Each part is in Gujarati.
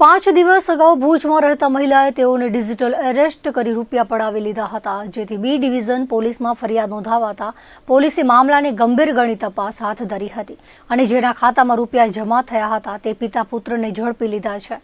પાંચ દિવસ અગાઉ ભુજમાં રહેતા મહિલાએ તેઓને ડિજિટલ એરેસ્ટ કરી રૂપિયા પડાવી લીધા હતા. જેથી બી ડિવિઝન પોલીસમાં ફરિયાદ નોંધાવાતા પોલીસે મામલાને ગંભીર ગણી તપાસ હાથ ધરી હતી અને જેના ખાતામાં રૂપિયા જમા થયા હતા તે પિતા પુત્રને ઝડપી લીધા છે.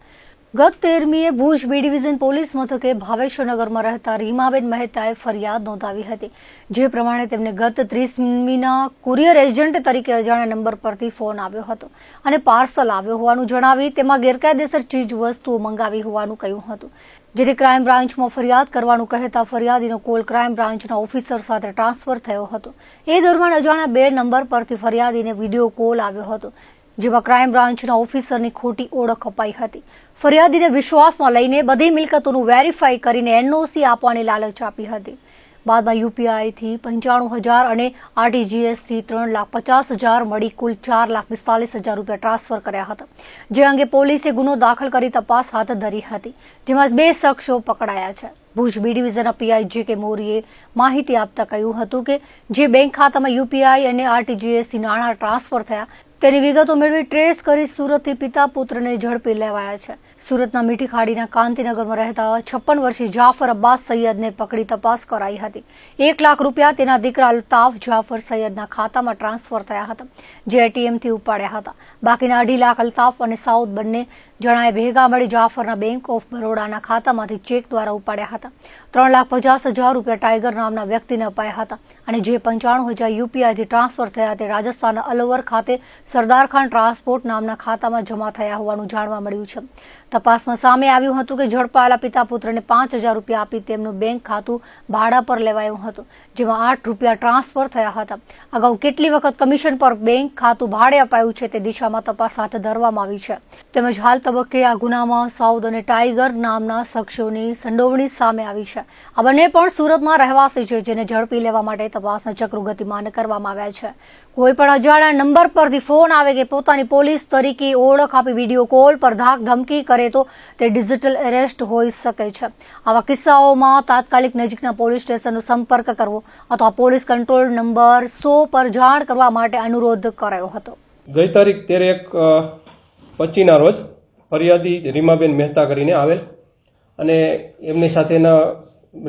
ગત તેરમીએ ભુજ બી ડિવિઝન પોલીસ મથકે ભાવેશ્વરનગરમાં રહેતા રીમાબેન મહેતાએ ફરિયાદ નોંધાવી હતી. જે પ્રમાણે તેમને ગત ત્રીસમીના કુરિયર એજન્ટ તરીકે અજાણ્યા નંબર પરથી ફોન આવ્યો હતો અને પાર્સલ આવ્યો હોવાનું જણાવી તેમાં ગેરકાયદેસર ચીજ વસ્તુઓ મંગાવી હોવાનું કહ્યું હતું. જેથી ક્રાઇમ બ્રાન્ચમાં ફરિયાદ કરવાનું કહેતા ફરિયાદીનો કોલ ક્રાઇમ બ્રાન્ચના ઓફિસર સાથે ટ્રાન્સફર થયો હતો. એ દરમિયાન અજાણ્યા બે નંબર પરથી ફરિયાદીને વીડિયો કોલ આવ્યો હતો. જેમાં ક્રાઇમ બ્રાન્ચના ઓફિસરની ખોટી ઓળખ અપાઈ હતી. ફરિયાદીને વિશ્વાસમાં લઈને બધી મિલકતોનું વેરીફાઈ કરીને એનઓસી આપવાની લાલચ આપી હતી. બાદમાં યુપીઆઈથી પંચાણું હજાર અને આરટીજીએસથી ત્રણ લાખ પચાસ હજાર મળી કુલ ચાર લાખ પિસ્તાલીસ હજાર રૂપિયા ટ્રાન્સફર કર્યા હતા. જે અંગે પોલીસે ગુનો દાખલ કરી તપાસ હાથ ધરી હતી. જેમાં બે શખ્સો પકડાયા છે. ભુજ બી ડિવિઝનના પીઆઈ જે કે મોરીએ માહિતી આપતા કહ્યું હતું કે જે બેંક ખાતામાં યુપીઆઈ અને આરટીજીએસથી નાણાં ટ્રાન્સફર થયા તેની વિગતો મેળવી ટ્રેસ કરી સુરતથી પિતા પુત્રને ઝડપી લેવાયા છે. સુરતના મીઠી ખાડીના કાંતિનગરમાં રહેતા છપ્પન વર્ષીય જાફર અબ્બાસ સૈયદને પકડી તપાસ કરાઈ હતી. એક લાખ રૂપિયા તેના દીકરા અલ્તાફ જાફર સૈયદના ખાતામાં ટ્રાન્સફર થયા હતા, જે એટીએમથી ઉપાડ્યા હતા. બાકીના અઢી લાખ અલ્તાફ અને સાઉદ બંને જણાએ ભેગા મળી જાફરના બેંક ઓફ બરોડાના ખાતામાંથી ચેક દ્વારા ઉપાડ્યા હતા. ત્રણ લાખ પચાસ હજાર રૂપિયા ટાઈગર નામના વ્યક્તિને અપાયા હતા અને જે પંચાણું હજાર યુપીઆઈથી ટ્રાન્સફર થયા તે રાજસ્થાનના અલવર ખાતે સરદાર ટ્રાન્સપોર્ટ નામના ખાતામાં જમા થયા હોવાનું જાણવા મળ્યું છે. તપાસમાં સામે આવ્યું હતું કે ઝડપાયેલા પિતા પુત્રને પાંચ હજાર રૂપિયા આપી તેમનું બેંક ખાતું ભાડા પર લેવાયું હતું, જેમાં આઠ રૂપિયા ટ્રાન્સફર થયા હતા. અગાઉ કેટલી વખત કમિશન પર બેંક ખાતું ભાડે અપાયું છે તે દિશામાં તપાસ હાથ ધરવામાં આવી છે. તેમજ હાલ તબક્કે આ ગુનામાં સાઉદ અને ટાઈગર નામના શખ્સોની સંડોવણી સામે આવી છે. આ બંને પણ સુરતમાં રહેવાસી છે, જેને ઝડપી લેવા માટે તપાસના ચક્રો ગતિમાન કરવામાં આવ્યા છે. કોઈ પણ અજાણ્યા નંબર પરથી ફોન આવે કે પોતાની પોલીસ તરીકે ઓળખ આપી વીડિયો કોલ પર ધાક ધમકી કરે તો તે ડિજિટલ એરેસ્ટ હોઈ શકે છે. આવા કિસ્સાઓમાં તાત્કાલિક નજીકના પોલીસ સ્ટેશનનો સંપર્ક કરવો અથવા પોલીસ કંટ્રોલ નંબર સો પર જાણ કરવા માટે અનુરોધ કરાયો હતો. ગઈ તારીખ તેર એક પચીના રોજ ફરિયાદી રીમાબેન મહેતા કરીને આવેલ અને એમની સાથેના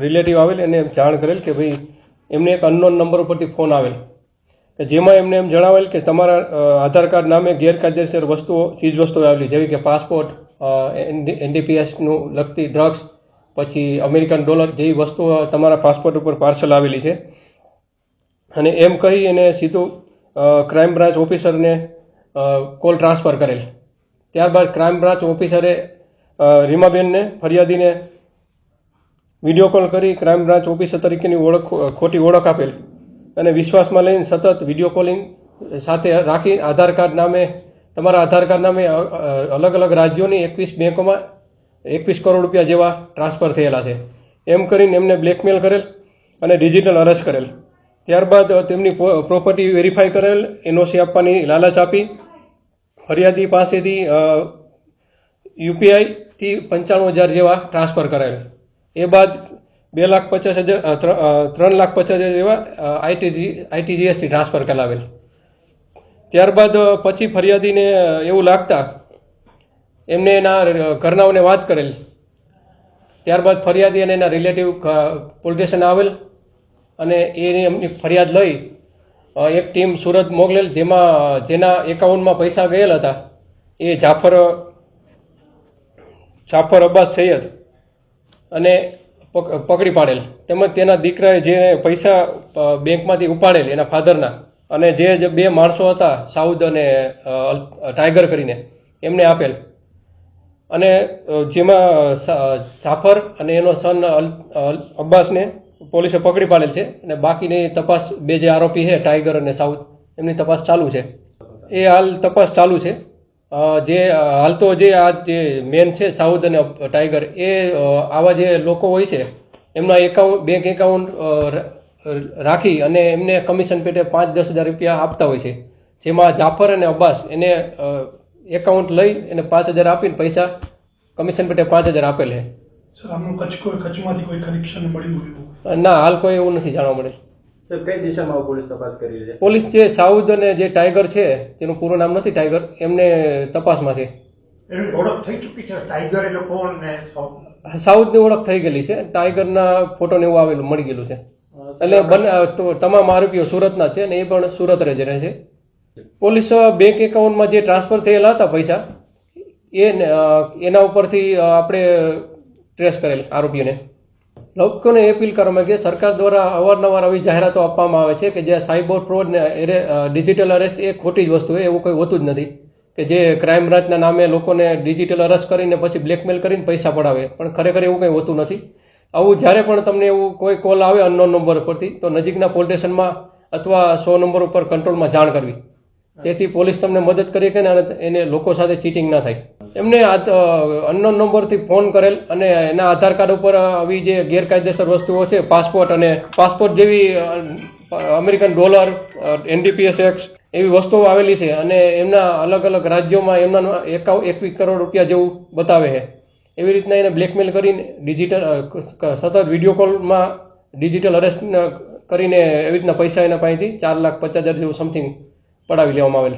રિલેટિવ આવેલ, એને જાણ કરેલ કે ભાઈ એમને એક અનનોન નંબર ઉપરથી ફોન આવેલ. કે જેમાં એમને એમ જણાવેલ કે તમારા આધાર કાર્ડ નામે ગેરકાયદેસર વસ્તુઓ ચીજ વસ્તુઓ આવેલી, જેવી કે પાસપોર્ટ એનડીપીએસનું લગતી ડ્રગ્સ, પછી અમેરિકન ડોલર જેવી વસ્તુઓ તમારા પાસપોર્ટ ઉપર પાર્સલ આવેલી છે. અને એમ કહી એને સીધું ક્રાઇમ બ્રાન્ચ ઓફિસરને કોલ ટ્રાન્સફર કરેલ. ત્યારબાદ ક્રાઇમ બ્રાન્ચ ઓફિસરે રીમાબેનને, ફરિયાદીને વીડિયો કોલ કરી ક્રાઇમ બ્રાન્ચ ઓફિસર તરીકેની ઓળખ, ખોટી ઓળખ આપેલ. અને વિશ્વાસમાં લઈને સતત વીડિયો કોલિંગ સાથે રાખી આધાર કાર્ડ નામે, તમારા આધાર કાર્ડ નામે અલગ અલગ રાજ્યોની એકવીસ બેંકોમાં એકવીસ કરોડ રૂપિયા જેવા ટ્રાન્સફર થયેલા છે. એમ કરીને એમને બ્લેકમેલ કરેલ અને ડિજિટલ અરેસ્ટ કરેલ. ત્યારબાદ તેમની પ્રોપર્ટી વેરીફાઈ કરેલ, એનઓસી આપવાની લાલચ આપી ફરિયાદી પાસેથી યુપીઆઈથી પંચાણું હજાર જેવા ટ્રાન્સફર કરાયેલ એ બાદ બે લાખ પચાસ હજાર ત્રણ લાખ પચાસ હજાર જેવા આઈટીજી આઈટીજીએસથી ટ્રાન્સફર કરાવેલ. ત્યારબાદ પછી ફરિયાદીને એવું લાગતા એમને એના ઘરનાઓને વાત કરેલ. ત્યારબાદ ફરિયાદી અને એના રિલેટિવ પોલીસ સ્ટેશન આવેલ અને એની એમની ફરિયાદ લઈ એક ટીમ સુરત મોકલેલ જેમાં, જેના એકાઉન્ટમાં પૈસા ગયેલ હતા. એ જાફર જાફર અબ્બાસ સૈયદ અને પક- પકડી પાડેલ. તેમજ તેના દીકરાએ જે પૈસા બેંકમાંથી ઉપાડેલ એના ફાધરના. અને જે બે માણસો હતા, સાઉદ અને ટાઈગર કરીને, એમને આપેલ. અને જેમાં જાફર અને એનો સન અબ્બાસને પોલીસે પકડી પાડેલ છે અને બાકીની તપાસ બે જે આરોપી છે ટાઈગર અને સાઉથ એમની તપાસ ચાલુ છે. એ હાલ તપાસ ચાલુ છે. જે, હાલ તો જે આ જે મેન છે સાઉથ અને ટાઈગર એ આવા જે લોકો હોય છે, એમના એકાઉન્ટ બેંક એકાઉન્ટ રાખી અને એમને કમિશન પેટે પાંચ દસ હજાર રૂપિયા આપતા હોય છે. જેમાં જાફર અને અબ્બાસ એને એકાઉન્ટ લઈ એને પાંચ હજાર આપીને પૈસા કમિશન પેટે પાંચ હજાર આપેલ છે. સર આમનું કચ્છ કોઈ કચ્છમાંથી કોઈ કનેક્શન મળ્યું એવું? ના હાલ કોઈ એવું નથી જાણવા મળેલ સર કઈ દિશામાં પોલીસ તપાસ કરી રહી છે? પોલીસ જે સાઉદ અને જે ટાઈગર છે તેનું પૂરું નામ નથી ટાઈગર એમને તપાસમાં છે. એની ઓળખ થઈ ચૂકી છે? ટાઈગર એ લોકો ને સાઉથ? સાઉથની ઓળખ થઈ ગયેલી છે. ટાઈગરના ફોટો ને એવું આવેલું મળી ગયેલું છે. એટલે બંને તો તમામ આરોપીઓ સુરતના છે ને એ પણ સુરત જ રહે છે. પોલીસ બેંક એકાઉન્ટમાં જે ટ્રાન્સફર થયેલા હતા પૈસા એ એના ઉપરથી આપણે ટ્રેસ કરેલ આરોપીઓને. લોકોને અપીલ કરવામાં કે સરકાર દ્વારા અવારનવાર આવી જાહેરાતો આપવામાં આવે છે કે જે સાયબર ફ્રોડ ને ડિજિટલ અરેસ્ટ એ ખોટી જ વસ્તુ એવું કોઈ હોતું જ નથી. કે જે ક્રાઇમ બ્રાન્ચના નામે લોકોને ડિજિટલ અરેસ્ટ કરીને પછી બ્લેકમેલ કરીને પૈસા પડાવે પણ ખરેખર એવું કંઈ હોતું નથી. આવું જ્યારે પણ તમને એવું કોઈ કોલ આવે અનનોન નંબર પરથી તો નજીકના પોલીસ સ્ટેશનમાં અથવા સો નંબર ઉપર કંટ્રોલમાં જાણ કરવી. જેથી પોલીસ તમને મદદ કરી કે અને એને લોકો સાથે ચીટિંગ ના થાય. એમને અનનોન નંબરથી ફોન કરેલ અને એના આધાર કાર્ડ ઉપર આવી જે ગેરકાયદેસર વસ્તુઓ છે, પાસપોર્ટ અને પાસપોર્ટ જેવી અમેરિકન ડોલર એનડીપીએસ એક્સ એવી વસ્તુઓ આવેલી છે અને એમના અલગ અલગ રાજ્યોમાં એમના એકાવ એકવીસ કરોડ રૂપિયા જેવું બતાવે છે. એવી રીતના એને બ્લેકમેલ કરીને ડિજિટલ સતત વીડિયો કોલમાં ડિજિટલ અરેસ્ટ કરીને એવી રીતના પૈસા એના પાસેથી ચાર લાખ પચાસ હજાર જેવું સમથિંગ પડાવી લેવામાં આવેલ.